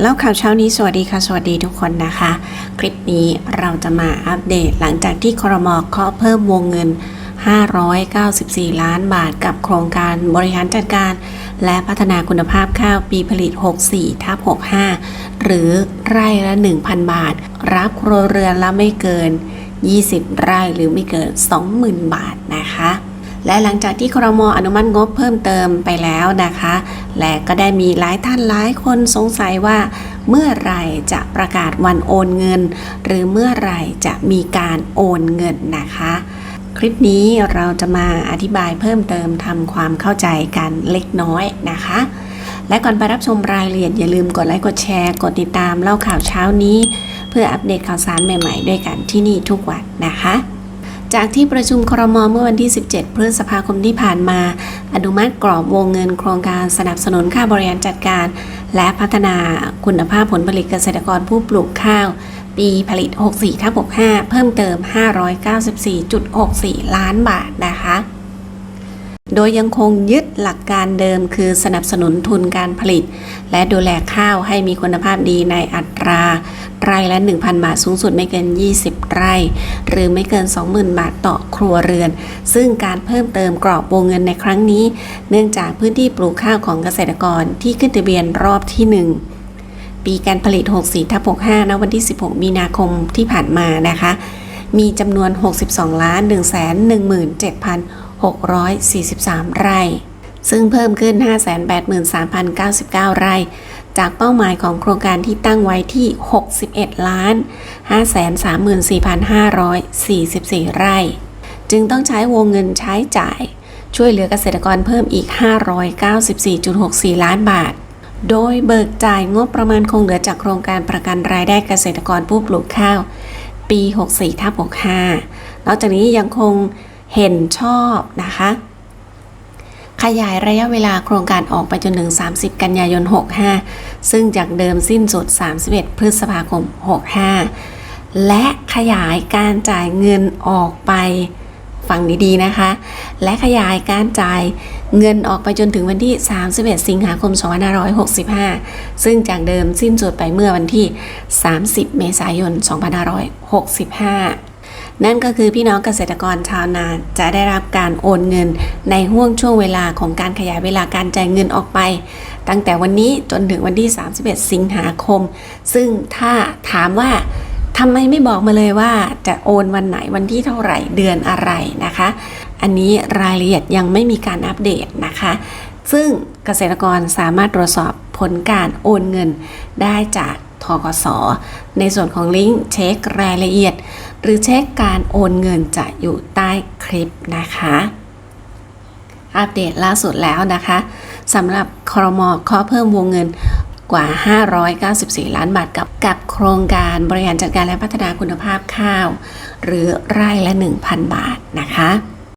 แล้วข่าวเช้านี้สวัสดีค่ะ สวัสดีทุกคนนะคะ คลิปนี้เราจะมาอัปเดตหลังจากที่ครมเคาะเพิ่มวงเงิน 594 ล้านบาทกับโครงการบริหารจัดการ และพัฒนาคุณภาพข้าวปีผลิต 64ทับ65 หรือไร่ละ 1,000 บาท รับครัวเรือนละไม่เกิน 20 ไร่หรือไม่เกิน 20,000 บาทนะคะ และหลังจากที่ครมอนุมัติงบเพิ่มเติมไปแล้วนะคะ และก็ได้มีหลายท่านหลายคนสงสัยว่า เมื่อไหร่จะประกาศวันโอนเงิน หรือเมื่อไหร่จะมีการโอนเงินนะคะคลิปนี้เราจะมาอธิบายเพิ่มเติมทำความเข้าใจกันเล็กน้อยนะคะ และก่อนไปรับชมรายละเอียดอย่าลืมกดไลค์กดแชร์ กดติดตามเล่าข่าวเช้านี้ เพื่ออัปเดตข่าวสารใหม่ ๆ ด้วยกันที่นี่ทุกวันนะคะ จากที่ประชุมครมเมื่อวันที่ 17 พฤษภาคมที่ผ่านมา อนุมัติกรอบวงเงินโครงการสนับสนุนค่าบริหารจัดการ และพัฒนาคุณภาพผลผลิตเกษตรกรผู้ปลูกข้าว ปีผลิต 64ทับ65 เพิ่มเติม 594.64 ล้านบาทนะคะ โดยยังคงยึดหลักการเดิมคือสนับสนุนทุนการผลิต และดูแลข้าวให้มีคุณภาพดีในอัตราไร่ละ 1,000 บาทสูงสุดไม่เกิน 20 ไร่ หรือไม่เกิน 20,000 บาทต่อครัวเรือน ซึ่งการเพิ่มเติมกรอบวงเงินในครั้งนี้ เนื่องจากพื้นที่ปลูกข้าวของเกษตรกรที่ขึ้นทะเบียนรอบที่ 1ปีการผลิต 64ทับ65ณวันที่ 16 มีนาคมที่ผ่านมานะคะ มีจำนวน 62 ล้าน 643 ไร่ ซึ่งเพิ่มขึ้น 583,099 ไร่ จากเป้าหมายของโครงการที่ตั้งไว้ที่ 61 ล้าน 534,544 ไร่ จึงต้องใช้วงเงินใช้จ่าย ช่วยเหลือเกษตรกรเพิ่มอีก 594.64 ล้านบาท โดยเบิกจ่ายงบประมาณคงเหลือจากโครงการประกันรายได้เกษตรกรผู้ปลูกข้าวปี 64ทับ65 นอกจากนี้ยังคง เห็นชอบนะคะ ขยายระยะเวลาโครงการออกไปจนถึง 30 กันยายน 65 ซึ่งจากเดิมสิ้นสุด 31 พฤษภาคม 65 และขยายการจ่ายเงินออกไปฟังดีๆนะคะ และขยายการจ่ายเงินออกไปจนถึงวันที่ 31 สิงหาคม 2565 ซึ่งจากเดิมสิ้นสุดไปเมื่อวันที่ 30 เมษายน 2565 นั่นก็คือพี่น้องเกษตรกรชาวนาจะได้รับการโอนเงินในห่วงช่วงเวลาของการขยายเวลาการจ่ายเงินออกไป ตั้งแต่วันนี้จนถึงวันที่ 31 สิงหาคม ซึ่งถ้าถามว่าทำไมไม่บอกมาเลยว่าจะโอนวันไหนวันที่เท่าไหร่เดือนอะไรนะคะ อันนี้รายละเอียดยังไม่มีการอัปเดตนะคะ ซึ่งเกษตรกรสามารถตรวจสอบผลการโอนเงินได้จาก ทกส ในส่วนของลิงก์เช็ครายละเอียด หรือเช็คการโอนเงินจะอยู่ใต้คลิปนะคะ อัปเดตล่าสุดแล้วนะคะสำหรับครมอข้อเพิ่มวงเงินกว่า 594 ล้านบาทกับกับโครงการบริหารจัดการและพัฒนาคุณภาพข้าว หรือไร่ละ 1,000 บาทนะคะ